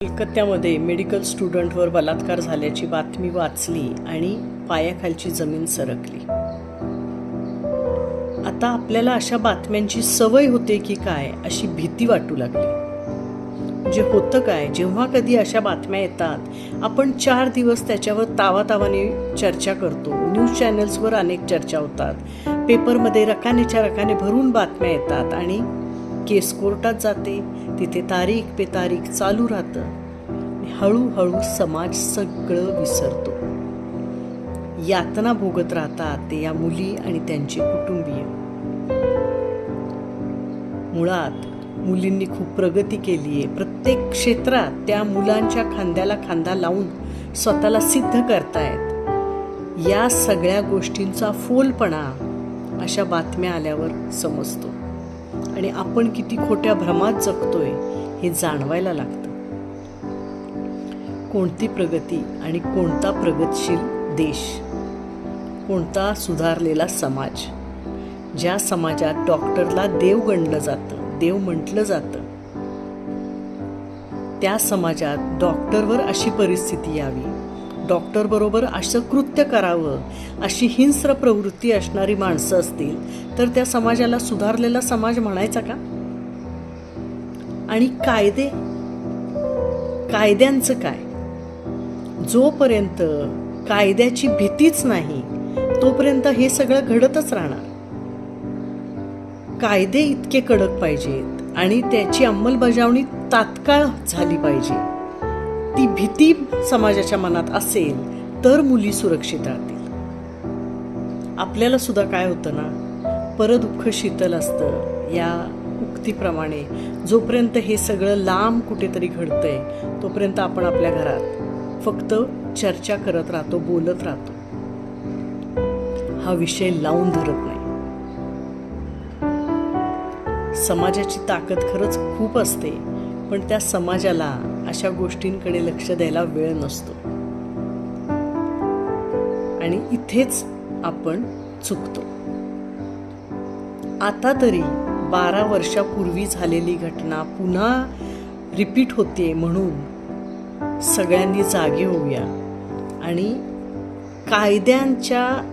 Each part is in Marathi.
कलकत्त्यामध्ये मेडिकल स्टुडंटवर बलात्कार झाल्याची बातमी वाचली आणि पायाखालची जमीन सरकली. आता आपल्याला अशा बातम्यांची सवय होते की काय अशी भीती वाटू लागली. जे होतं काय जेव्हा कधी अशा बातम्या येतात आपण चार दिवस त्याच्यावर तावातावाने चर्चा करतो. न्यूज चॅनल्सवर अनेक चर्चा होतात. पेपरमध्ये रकानेच्या रकाने भरून बातम्या येतात आणि केस कोर्टात जाते तिथे तारीख पे तारीख चालू राहतं. आणि हळूहळू समाज सगळं विसरतो. यातना भोगत राहतात ते या मुली आणि त्यांचे कुटुंबीय. मुळात मुलींनी खूप प्रगती केली आहे प्रत्येक क्षेत्रात त्या मुलांच्या खांद्याला खांदा लावून स्वतःला सिद्ध करतायत. या सगळ्या गोष्टींचा फोलपणा अशा बातम्या आल्यावर समजतो. आणि आपण किती खोट्या भ्रमात जगतोय हे जाणवायला लागतं. कोणती प्रगती आणि कोणता प्रगतशील देश? कोणता सुधारलेला समाज? ज्या समाजात डॉक्टरला देव गणलं जातं देव म्हटलं जातं त्या समाजात डॉक्टरवर अशी परिस्थिती यावी. डॉक्टरबरोबर असं कृत्य करावं अशी हिंस्र प्रवृत्ती असणारी माणसं असतील तर त्या समाजाला सुधारलेला समाज म्हणायचा का? आणि कायदे? कायद्यांचं काय? जोपर्यंत कायद्याची भीतीच नाही तोपर्यंत हे सगळं घडतच राहणार. कायदे इतके कडक पाहिजेत आणि त्याची अंमलबजावणी तात्काळ झाली पाहिजे. ती भीती समाजाच्या मनात असेल तर मुली सुरक्षित राहतील. आपल्याला सुद्धा काय होतं ना परदुःख शीतल असतं. या उक्तीप्रमाणे जोपर्यंत हे सगळं लांब कुठेतरी घडतंय तोपर्यंत आपण आपल्या घरात फक्त चर्चा करत राहतो बोलत राहतो. हा विषय लावून धरत नाही. समाजाची ताकद खरंच खूप असते पण त्या समाजाला अशा गोष्टींकडे लक्ष द्यायला वेळ नसतो. आणि इथेच आपण चुकतो. आता तरी बारा वर्षापूर्वी झालेली घटना पुन्हा रिपीट होते म्हणून सगळ्यांनी जागे होऊया. आणि कायद्यांच्या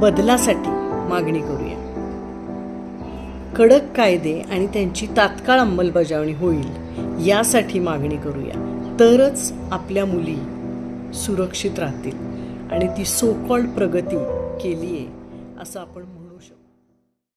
बदलासाठी मागणी करूया. कडक कायदे आणि त्यांची तात्काळ अंमलबजावणी होईल यासाठी मागणी करूया. तरच आपल्या मुली सुरक्षित राहतील आणि ती सोकॉल्ड प्रगती केली आहे असं आपण म्हणू.